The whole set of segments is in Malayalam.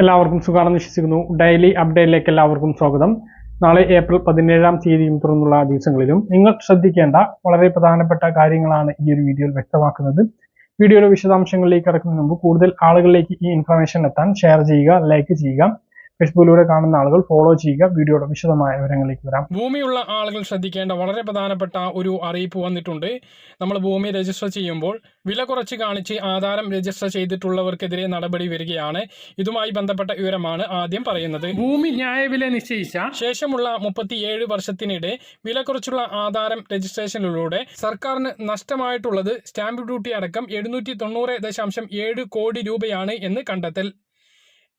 എല്ലാവർക്കും സുഖമാണെന്ന് വിശ്വസിക്കുന്നു. ഡെയിലി അപ്ഡേറ്റിലേക്ക് എല്ലാവർക്കും സ്വാഗതം. നാളെ ഏപ്രിൽ പതിനേഴാം തീയതിയും തുറന്നുള്ള ദിവസങ്ങളിലും നിങ്ങൾ ശ്രദ്ധിക്കേണ്ട വളരെ പ്രധാനപ്പെട്ട കാര്യങ്ങളാണ് ഈ ഒരു വീഡിയോയിൽ വ്യക്തമാക്കുന്നത്. വീഡിയോയുടെ വിശദാംശങ്ങളിലേക്ക് കടക്കുന്നതിന് മുമ്പ് കൂടുതൽ ആളുകളിലേക്ക് ഈ ഇൻഫർമേഷൻ എത്താൻ ഷെയർ ചെയ്യുക ലൈക്ക് ചെയ്യുക. ഫേസ്ബുക്കിലൂടെ കാണുന്ന ആളുകൾ ഫോളോ ചെയ്യുക. വീഡിയോയുടെ വിശദമായ വിവരങ്ങളിലേക്ക് വരാം. ഭൂമിയുള്ള ആളുകൾ ശ്രദ്ധിക്കേണ്ട വളരെ പ്രധാനപ്പെട്ട ഒരു അറിയിപ്പ് വന്നിട്ടുണ്ട്. നമ്മൾ ഭൂമി രജിസ്റ്റർ ചെയ്യുമ്പോൾ വില കുറച്ച് കാണിച്ച് ആധാരം രജിസ്റ്റർ ചെയ്തിട്ടുള്ളവർക്കെതിരെ നടപടി വരികയാണ്. ഇതുമായി ബന്ധപ്പെട്ട വിവരമാണ് ആദ്യം പറയുന്നത്. ഭൂമി ന്യായവില നിശ്ചയിച്ച ശേഷമുള്ള മുപ്പത്തിയേഴ് വർഷത്തിനിടെ വില കുറച്ചുള്ള ആധാരം രജിസ്ട്രേഷനിലൂടെ സർക്കാരിന് നഷ്ടമായിട്ടുള്ളത് സ്റ്റാമ്പ് ഡ്യൂട്ടി അടക്കം എഴുന്നൂറ്റി തൊണ്ണൂറ് ദശാംശം ഏഴ് കോടി രൂപയാണ് എന്ന് കണ്ടെത്തൽ.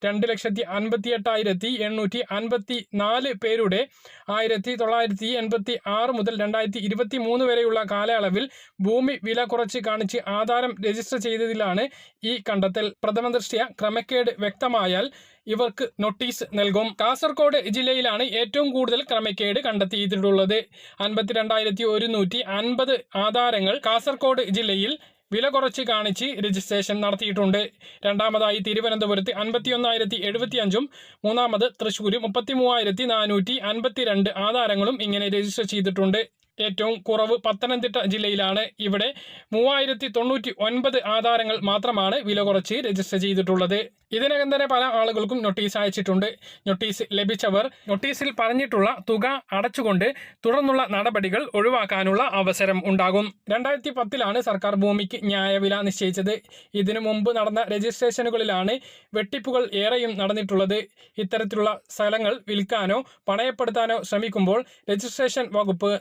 രണ്ട് ലക്ഷത്തി അൻപത്തി എട്ടായിരത്തി എണ്ണൂറ്റി അൻപത്തി നാല് പേരുടെ ആയിരത്തി തൊള്ളായിരത്തി എൺപത്തി ആറ് മുതൽ രണ്ടായിരത്തി ഇരുപത്തി മൂന്ന് വരെയുള്ള കാലയളവിൽ ഭൂമി വില കുറച്ച് കാണിച്ച് ആധാരം രജിസ്റ്റർ ചെയ്തതിലാണ് ഈ കണ്ടെത്തൽ. പ്രഥമ ദൃഷ്ടിയ ക്രമക്കേട് വ്യക്തമായാൽ ഇവർക്ക് നോട്ടീസ് നൽകും. കാസർഗോഡ് ജില്ലയിലാണ് ഏറ്റവും കൂടുതൽ ക്രമക്കേട് കണ്ടെത്തിയിട്ടുള്ളത്. അൻപത്തിരണ്ടായിരത്തി ഒരുന്നൂറ്റി അൻപത് ആധാരങ്ങൾ കാസർഗോഡ് ജില്ലയിൽ വില കുറച്ച് കാണിച്ച് രജിസ്ട്രേഷൻ നടത്തിയിട്ടുണ്ട്. രണ്ടാമതായി തിരുവനന്തപുരത്ത് അൻപത്തിയൊന്നായിരത്തി എഴുപത്തി അഞ്ചും മൂന്നാമത് തൃശ്ശൂർ മുപ്പത്തി മൂവായിരത്തി നാനൂറ്റി അൻപത്തിരണ്ട് ആധാരങ്ങളും ഇങ്ങനെ രജിസ്റ്റർ ചെയ്തിട്ടുണ്ട്. ഏറ്റവും കുറവ് പത്തനംതിട്ട ജില്ലയിലാണ്. ഇവിടെ മൂവായിരത്തി തൊണ്ണൂറ്റി ഒൻപത് ആധാരങ്ങൾ മാത്രമാണ് വില കുറച്ച് രജിസ്റ്റർ ചെയ്തിട്ടുള്ളത്. ഇതിനകം തന്നെ പല ആളുകൾക്കും നോട്ടീസ് അയച്ചിട്ടുണ്ട്. നോട്ടീസ് ലഭിച്ചവർ നോട്ടീസിൽ പറഞ്ഞിട്ടുള്ള തുക അടച്ചുകൊണ്ട് തുടർന്നുള്ള നടപടികൾ ഒഴിവാക്കാനുള്ള അവസരം ഉണ്ടാകും. രണ്ടായിരത്തി പത്തിലാണ് സർക്കാർ ഭൂമിക്ക് ന്യായവില നിശ്ചയിച്ചത്. ഇതിനു മുമ്പ് നടന്ന രജിസ്ട്രേഷനുകളിലാണ് വെട്ടിപ്പുകൾ ഏറെയും നടന്നിട്ടുള്ളത്. ഇത്തരത്തിലുള്ള സ്ഥലങ്ങൾ വിൽക്കാനോ പണയപ്പെടുത്താനോ ശ്രമിക്കുമ്പോൾ രജിസ്ട്രേഷൻ വകുപ്പ്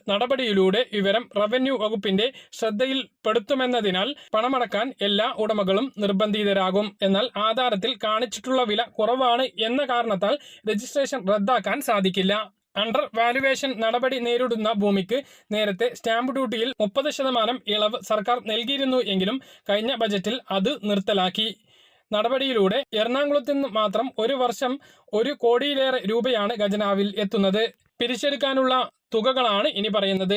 നടപടിയിലൂടെ വിവരം റവന്യൂ വകുപ്പിന്റെ ശ്രദ്ധയിൽപ്പെടുത്തുമെന്നതിനാൽ പണമടക്കാൻ എല്ലാ ഉടമകളും നിർബന്ധിതരാകും. എന്നാൽ ആധാരത്തിൽ കാണിച്ചിട്ടുള്ള വില കുറവാണ് എന്ന കാരണത്താൽ രജിസ്ട്രേഷൻ റദ്ദാക്കാൻ സാധിക്കില്ല. അണ്ടർ വാലുവേഷൻ നടപടി നേരിടുന്ന ഭൂമിക്ക് നേരത്തെ സ്റ്റാമ്പ് ഡ്യൂട്ടിയിൽ മുപ്പത് ശതമാനം ഇളവ് സർക്കാർ നൽകിയിരുന്നു എങ്കിലും കഴിഞ്ഞ ബജറ്റിൽ അത് നിർത്തലാക്കി. നടപടിയിലൂടെ എറണാകുളത്ത് നിന്ന് മാത്രം ഒരു വർഷം ഒരു കോടിയിലേറെ രൂപയാണ് ഖജനാവിൽ എത്തുന്നത്. പിരിച്ചെടുക്കാനുള്ള തുകകളാണ് ഇനി പറയുന്നത്.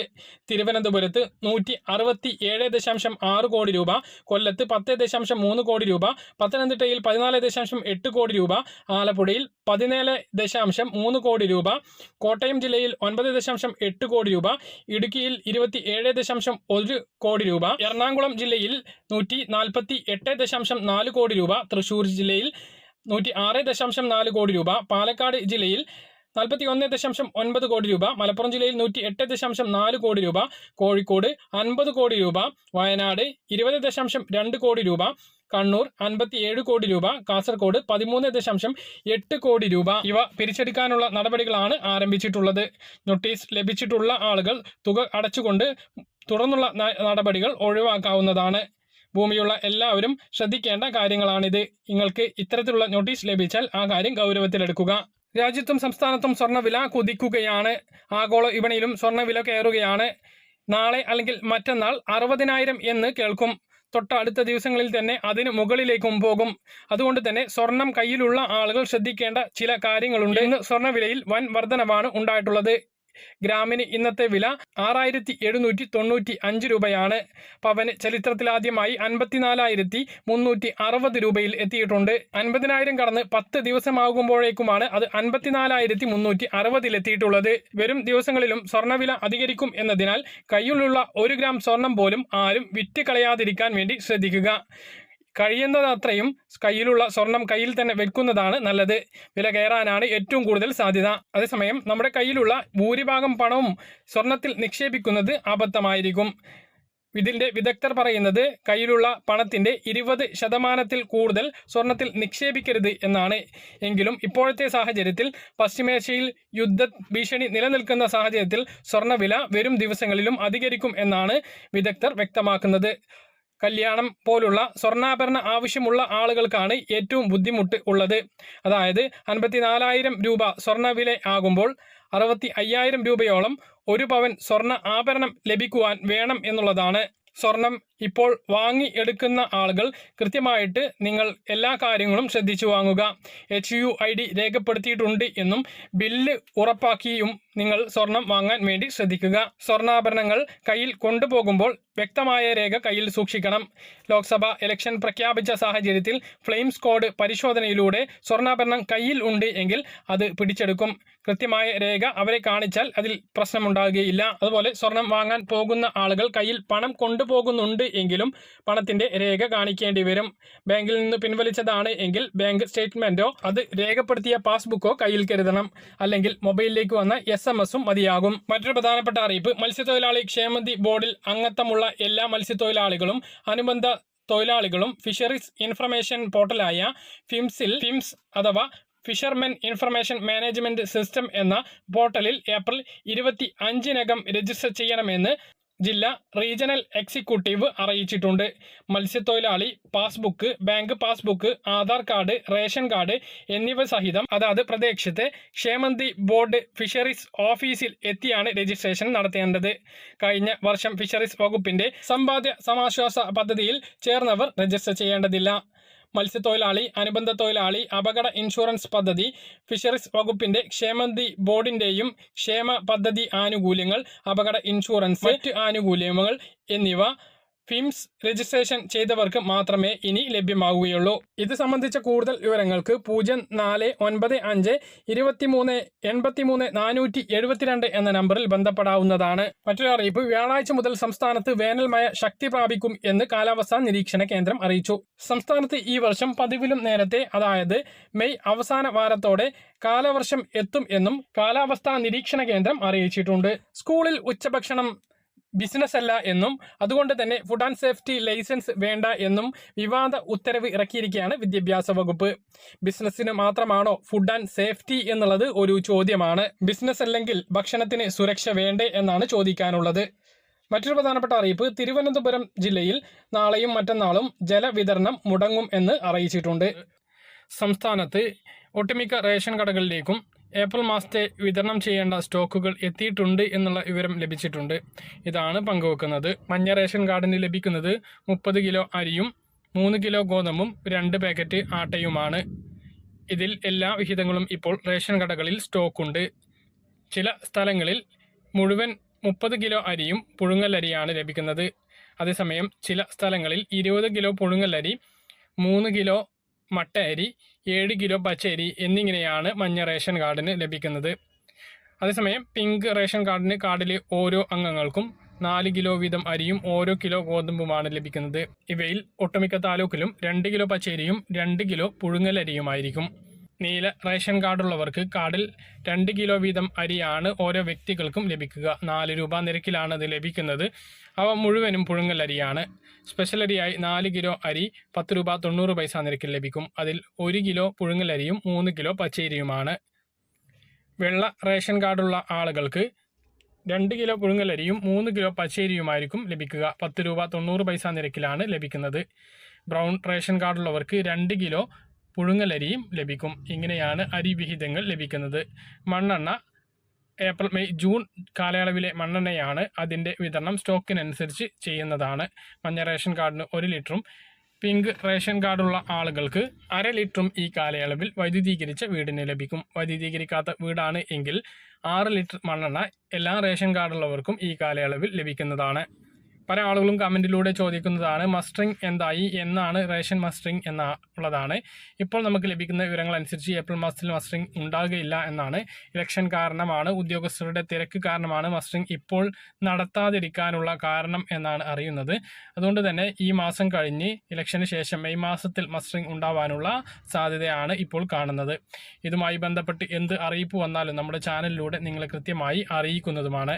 തിരുവനന്തപുരത്ത് നൂറ്റി അറുപത്തി ഏഴ് ദശാംശം ആറ് കോടി രൂപ കൊല്ലത്ത് പത്ത് ദശാംശം മൂന്ന് കോടി രൂപ പത്തനംതിട്ടയിൽ പതിനാല് ദശാംശം എട്ട് കോടി രൂപ ആലപ്പുഴയിൽ പതിനേഴ് ദശാംശം മൂന്ന് കോടി രൂപ കോട്ടയം ജില്ലയിൽ ഒൻപത് ദശാംശം എട്ട് കോടി രൂപ ഇടുക്കിയിൽ ഇരുപത്തി ഏഴ് ദശാംശം ഒരു കോടി രൂപ എറണാകുളം ജില്ലയിൽ നൂറ്റി നാൽപ്പത്തി എട്ട് ദശാംശം നാല് കോടി രൂപ തൃശ്ശൂർ ജില്ലയിൽ നൂറ്റി ആറ് ദശാംശം നാല് കോടി രൂപ പാലക്കാട് ജില്ലയിൽ നാൽപ്പത്തി ഒന്ന് ദശാംശം ഒൻപത് കോടി രൂപ മലപ്പുറം ജില്ലയിൽ നൂറ്റി എട്ട് ദശാംശം നാല് കോടി രൂപ കോഴിക്കോട് അൻപത് കോടി രൂപ വയനാട് ഇരുപത് ദശാംശം രണ്ട് കോടി രൂപ കണ്ണൂർ അൻപത്തി ഏഴ് കോടി രൂപ കാസർഗോഡ് പതിമൂന്ന് ദശാംശം എട്ട് കോടി രൂപ. ഇവ പിരിച്ചെടുക്കാനുള്ള നടപടികളാണ് ആരംഭിച്ചിട്ടുള്ളത്. നോട്ടീസ് ലഭിച്ചിട്ടുള്ള ആളുകൾ തുക അടച്ചുകൊണ്ട് തുടർന്നുള്ള നടപടികൾ ഒഴിവാക്കാവുന്നതാണ്. ഭൂമിയുള്ള എല്ലാവരും ശ്രദ്ധിക്കേണ്ട കാര്യങ്ങളാണിത്. നിങ്ങൾക്ക് ഇത്തരത്തിലുള്ള നോട്ടീസ് ലഭിച്ചാൽ ആ കാര്യം ഗൗരവത്തിലെടുക്കുക. രാജ്യത്തും സംസ്ഥാനത്തും സ്വർണവില കുതിക്കുകയാണ്. ആഗോള വിപണിയിലും സ്വർണവില കയറുകയാണ്. നാളെ അല്ലെങ്കിൽ മറ്റന്നാൾ അറുപതിനായിരം എന്ന് കേൾക്കും. തൊട്ട അടുത്ത ദിവസങ്ങളിൽ തന്നെ അതിന് മുകളിലേക്കും പോകും. അതുകൊണ്ട് തന്നെ സ്വർണം കയ്യിലുള്ള ആളുകൾ ശ്രദ്ധിക്കേണ്ട ചില കാര്യങ്ങളുണ്ട്. ഇന്ന് സ്വർണവിലയിൽ വൻ വർധനവാണ് ഉണ്ടായിട്ടുള്ളത്. ഗ്രാമിന് ഇന്നത്തെ വില ആറായിരത്തി എഴുന്നൂറ്റി തൊണ്ണൂറ്റി അഞ്ച് രൂപയാണ്. പവന് ചരിത്രത്തിലാദ്യമായി അൻപത്തിനാലായിരത്തി മുന്നൂറ്റി അറുപത് രൂപയിൽ എത്തിയിട്ടുണ്ട്. അൻപതിനായിരം കടന്ന് പത്ത് ദിവസമാകുമ്പോഴേക്കുമാണ് അത് അൻപത്തിനാലായിരത്തി മുന്നൂറ്റി അറുപതിൽ എത്തിയിട്ടുള്ളത് വരും ദിവസങ്ങളിലും സ്വർണവില അധികരിക്കും എന്നതിനാൽ കയ്യിലുള്ള ഒരു ഗ്രാം സ്വർണം പോലും ആരും വിറ്റ് കളയാതിരിക്കാൻ വേണ്ടി ശ്രദ്ധിക്കുക. കഴിയുന്നതത്രയും കയ്യിലുള്ള സ്വർണം കയ്യിൽ തന്നെ വെക്കുന്നതാണ് നല്ലത്. വില കയറാനാണ് ഏറ്റവും കൂടുതൽ സാധ്യത. അതേസമയം നമ്മുടെ കയ്യിലുള്ള ഭൂരിഭാഗം പണവും സ്വർണത്തിൽ നിക്ഷേപിക്കുന്നത് അബദ്ധമായിരിക്കും ഇതിന്റെ വിദഗ്ധർ പറയുന്നത് കയ്യിലുള്ള പണത്തിന്റെ ഇരുപത് ശതമാനത്തിൽ കൂടുതൽ സ്വർണത്തിൽ നിക്ഷേപിക്കരുത് എന്നാണ്. എങ്കിലും ഇപ്പോഴത്തെ സാഹചര്യത്തിൽ പശ്ചിമേഷ്യയിൽ യുദ്ധ ഭീഷണി നിലനിൽക്കുന്ന സാഹചര്യത്തിൽ സ്വർണവില വരും ദിവസങ്ങളിലും അധികരിക്കും എന്നാണ് വിദഗ്ധർ വ്യക്തമാക്കുന്നത്. കല്യാണം പോലുള്ള സ്വർണാഭരണ ആവശ്യമുള്ള ആളുകൾക്കാണ് ഏറ്റവും ബുദ്ധിമുട്ട് ഉള്ളത്. അതായത് അൻപത്തിനാലായിരം രൂപ സ്വർണവില ആകുമ്പോൾ അറുപത്തി അയ്യായിരം രൂപയോളം ഒരു പവൻ സ്വർണ ആഭരണം ലഭിക്കുവാൻ വേണം എന്നുള്ളതാണ് സ്വർണം ഇപ്പോൾ വാങ്ങി എടുക്കുന്ന ആളുകൾ കൃത്യമായിട്ട് നിങ്ങൾ എല്ലാ കാര്യങ്ങളും ശ്രദ്ധിച്ചു വാങ്ങുക. എച്ച് യു ഐ ഡി രേഖപ്പെടുത്തിയിട്ടുണ്ട് എന്നും ബില്ല് ഉറപ്പാക്കിയും നിങ്ങൾ സ്വർണം വാങ്ങാൻ വേണ്ടി ശ്രദ്ധിക്കുക. സ്വർണാഭരണങ്ങൾ കയ്യിൽ കൊണ്ടുപോകുമ്പോൾ വ്യക്തമായ രേഖ കയ്യിൽ സൂക്ഷിക്കണം. ലോക്സഭ ഇലക്ഷൻ പ്രഖ്യാപിച്ച സാഹചര്യത്തിൽ ഫ്ലെയിം കോഡ് പരിശോധനയിലൂടെ സ്വർണാഭരണം കയ്യിൽ ഉണ്ട് എങ്കിൽ അത് പിടിച്ചെടുക്കും. കൃത്യമായ രേഖ അവരെ കാണിച്ചാൽ അതിൽ പ്രശ്നമുണ്ടാകുകയില്ല. അതുപോലെ സ്വർണം വാങ്ങാൻ പോകുന്ന ആളുകൾ കയ്യിൽ പണം കൊണ്ടുപോകുന്നുണ്ട് എങ്കിലും പണത്തിന്റെ രേഖ കാണിക്കേണ്ടി വരും. ബാങ്കിൽ നിന്ന് പിൻവലിച്ചതാണ് എങ്കിൽ ബാങ്ക് സ്റ്റേറ്റ്മെന്റോ അത് രേഖപ്പെടുത്തിയ പാസ്ബുക്കോ കയ്യിൽ കരുതണം. അല്ലെങ്കിൽ മൊബൈലിലേക്ക് വന്ന എം എസും മതിയാകും. മറ്റൊരു പ്രധാനപ്പെട്ട അറിയിപ്പ് മത്സ്യത്തൊഴിലാളി ക്ഷേമനിധി ബോർഡിൽ അംഗത്വമുള്ള എല്ലാ മത്സ്യത്തൊഴിലാളികളും അനുബന്ധ തൊഴിലാളികളും ഫിഷറീസ് ഇൻഫർമേഷൻ പോർട്ടലായ ഫിംസിൽ ഫിംസ് അഥവാ ഫിഷർമെൻ ഇൻഫർമേഷൻ മാനേജ്മെന്റ് സിസ്റ്റം എന്ന പോർട്ടലിൽ ഏപ്രിൽ ഇരുപത്തി അഞ്ചിനകം രജിസ്റ്റർ ചെയ്യണമെന്ന് ജില്ലാ റീജിയണൽ എക്സിക്യൂട്ടീവ് അറിയിച്ചിട്ടുണ്ട്. മത്സ്യത്തൊഴിലാളി passbook bank passbook Aadhaar card ration card എന്നിവ സഹിതം അതാത് പ്രദേശത്തെ ക്ഷേമന്തി ബോർഡ് ഫിഷറീസ് ഓഫീസിൽ എത്തിയാണ് രജിസ്ട്രേഷൻ നടത്തേണ്ടത്. കഴിഞ്ഞ വർഷം ഫിഷറീസ് വകുപ്പിന്റെ സമ്പാദ്യ സമാശ്വാസ പദ്ധതിയിൽ ചേർന്നവർ രജിസ്റ്റർ ചെയ്യേണ്ടതില്ല. മത്സ്യത്തൊഴിലാളി അനുബന്ധ തൊഴിലാളി അപകട ഇൻഷുറൻസ് പദ്ധതി ഫിഷറീസ് വകുപ്പിന്റെ ക്ഷേമനിധി ബോർഡിന്റെയും ക്ഷേമ പദ്ധതി ആനുകൂല്യങ്ങൾ അപകട ഇൻഷുറൻസ് മറ്റ് ആനുകൂല്യങ്ങൾ എന്നിവ ഫിംസ് രജിസ്ട്രേഷൻ ചെയ്തവർക്ക് മാത്രമേ ഇനി ലഭ്യമാവുകയുള്ളൂ. ഇത് സംബന്ധിച്ച കൂടുതൽ വിവരങ്ങൾക്ക് പൂജ്യം നാല് ഒൻപത് അഞ്ച് ഇരുപത്തിമൂന്ന് എൺപത്തിമൂന്ന് നാനൂറ്റി എഴുപത്തിരണ്ട് എന്ന നമ്പറിൽ ബന്ധപ്പെടാവുന്നതാണ്. മറ്റൊരു അറിയിപ്പ് വ്യാഴാഴ്ച മുതൽ സംസ്ഥാനത്ത് വേനൽമയ ശക്തി പ്രാപിക്കും എന്ന് കാലാവസ്ഥാ നിരീക്ഷണ കേന്ദ്രം അറിയിച്ചു. സംസ്ഥാനത്ത് ഈ വർഷം പതിവിലും നേരത്തെ അതായത് മെയ് അവസാന വാരത്തോടെ കാലവർഷം എത്തും എന്നും കാലാവസ്ഥാ നിരീക്ഷണ കേന്ദ്രം അറിയിച്ചിട്ടുണ്ട്. സ്കൂളിൽ ഉച്ചഭക്ഷണം ബിസിനസ് അല്ല എന്നും അതുകൊണ്ട് തന്നെ ഫുഡ് ആൻഡ് സേഫ്റ്റി ലൈസൻസ് വേണ്ട എന്നും വിവാദ ഉത്തരവ് ഇറക്കിയിരിക്കുകയാണ് വിദ്യാഭ്യാസ വകുപ്പ്. ബിസിനസ്സിന് മാത്രമാണോ ഫുഡ് ആൻഡ് സേഫ്റ്റി എന്നുള്ളത് ഒരു ചോദ്യമാണ്. ബിസിനസ് അല്ലെങ്കിൽ ഭക്ഷണത്തിന് സുരക്ഷ വേണ്ടേ എന്നാണ് ചോദിക്കാനുള്ളത്. മറ്റൊരു പ്രധാനപ്പെട്ട അറിയിപ്പ് തിരുവനന്തപുരം ജില്ലയിൽ നാളെയും മറ്റന്നാളും ജലവിതരണം മുടങ്ങും എന്ന് അറിയിച്ചിട്ടുണ്ട്. സംസ്ഥാനത്ത് ഒട്ടുമിക്ക റേഷൻ കടകളിലേക്കും ഏപ്രിൽ മാസത്തെ വിതരണം ചെയ്യേണ്ട സ്റ്റോക്കുകൾ എത്തിയിട്ടുണ്ട് എന്നുള്ള വിവരം ലഭിച്ചിട്ടുണ്ട്. ഇതാണ് പങ്കുവെക്കുന്നത്. മഞ്ഞ റേഷൻ കാർഡിന് ലഭിക്കുന്നത് മുപ്പത് കിലോ അരിയും മൂന്ന് കിലോ ഗോതമ്പും രണ്ട് പാക്കറ്റ് ആട്ടയുമാണ്. ഇതിൽ എല്ലാ വിഹിതങ്ങളും ഇപ്പോൾ റേഷൻ കടകളിൽ സ്റ്റോക്കുണ്ട്. ചില സ്ഥലങ്ങളിൽ മുഴുവൻ മുപ്പത് കിലോ അരിയും പുഴുങ്ങലരിയാണ് ലഭിക്കുന്നത്. അതേസമയം ചില സ്ഥലങ്ങളിൽ ഇരുപത് കിലോ പുഴുങ്ങലരി മൂന്ന് കിലോ മട്ട അരി ഏഴ് കിലോ പച്ചരി എന്നിങ്ങനെയാണ് മഞ്ഞ റേഷൻ കാർഡിന് ലഭിക്കുന്നത്. അതേസമയം പിങ്ക് റേഷൻ കാർഡിന് കാർഡിലെ ഓരോ അംഗങ്ങൾക്കും നാല് കിലോ വീതം അരിയും ഓരോ കിലോ ഗോതമ്പുമാണ് ലഭിക്കുന്നത്. ഇവയിൽ ഒട്ടുമിക്ക താലൂക്കിലും രണ്ട് കിലോ പച്ചരിയും രണ്ട് കിലോ പുഴുങ്ങലരിയുമായിരിക്കും. നീല റേഷൻ കാർഡുള്ളവർക്ക് കാർഡിൽ രണ്ട് കിലോ വീതം അരിയാണ് ഓരോ വ്യക്തികൾക്കും ലഭിക്കുക. നാല് രൂപ നിരക്കിലാണ് അത് ലഭിക്കുന്നത്. അവ മുഴുവനും പുഴുങ്ങൽ അരിയാണ്. സ്പെഷ്യൽ അരിയായി നാല് കിലോ അരി പത്ത് രൂപ തൊണ്ണൂറ് പൈസ നിരക്കിൽ ലഭിക്കും. അതിൽ ഒരു കിലോ പുഴുങ്ങൽ അരിയും മൂന്ന് കിലോ പച്ചരിയുമാണ്. വെള്ള റേഷൻ കാർഡുള്ള ആളുകൾക്ക് രണ്ട് കിലോ പുഴുങ്ങലരിയും മൂന്ന് കിലോ പച്ചരിയുമായിരിക്കും ലഭിക്കുക. പത്ത് രൂപ തൊണ്ണൂറ് പൈസ നിരക്കിലാണ് ലഭിക്കുന്നത്. ബ്രൗൺ റേഷൻ കാർഡുള്ളവർക്ക് രണ്ട് കിലോ പുഴുങ്ങലരിയും ലഭിക്കും. ഇങ്ങനെയാണ് അരി വിഹിതങ്ങൾ ലഭിക്കുന്നത്. മണ്ണെണ്ണ ഏപ്രിൽ മെയ് ജൂൺ കാലയളവിലെ മണ്ണെണ്ണയാണ് അതിന്റെ വിതരണം സ്റ്റോക്കിനനുസരിച്ച് ചെയ്യുന്നതാണ്. മഞ്ഞ റേഷൻ കാർഡിന് ഒരു ലിറ്ററും പിങ്ക് റേഷൻ കാർഡുള്ള ആളുകൾക്ക് അര ലിറ്ററും ഈ കാലയളവിൽ വൈദ്യുതീകരിച്ച വീടിന് ലഭിക്കും. വൈദ്യുതീകരിക്കാത്ത വീടാണ് എങ്കിൽ ആറ് ലിറ്റർ മണ്ണെണ്ണ എല്ലാ റേഷൻ കാർഡുള്ളവർക്കും ഈ കാലയളവിൽ ലഭിക്കുന്നതാണ്. പല ആളുകളും കമന്റിലൂടെ ചോദിക്കുന്നതാണ് മസ്റ്ററിംഗ് എന്തായി? എന്നാണ് റേഷൻ മസ്റ്ററിംഗ് എന്നുള്ളതാണ് ഇപ്പോൾ നമുക്ക് ലഭിക്കുന്ന വിവരങ്ങൾ അനുസരിച്ച് ഏപ്രിൽ മാസത്തിൽ മസ്റ്ററിംഗ് ഉണ്ടാകുകയില്ല എന്നാണ് ഇലക്ഷൻ കാരണമാണ് ഉദ്യോഗസ്ഥരുടെ തിരക്ക് കാരണമാണ് മസ്റ്ററിംഗ് ഇപ്പോൾ നടത്താതിരിക്കാനുള്ള കാരണം എന്നാണ് അറിയുന്നത്. അതുകൊണ്ട് തന്നെ ഈ മാസം കഴിഞ്ഞ് ഇലക്ഷന് ശേഷം മെയ് മാസത്തിൽ മസ്റ്ററിംഗ് ഉണ്ടാവാനുള്ള സാധ്യതയാണ് ഇപ്പോൾ കാണുന്നത്. ഇതുമായി ബന്ധപ്പെട്ട് എന്ത് അറിയിപ്പ് വന്നാലും നമ്മുടെ ചാനലിലൂടെ നിങ്ങളെ കൃത്യമായി അറിയിക്കുന്നതുമാണ്.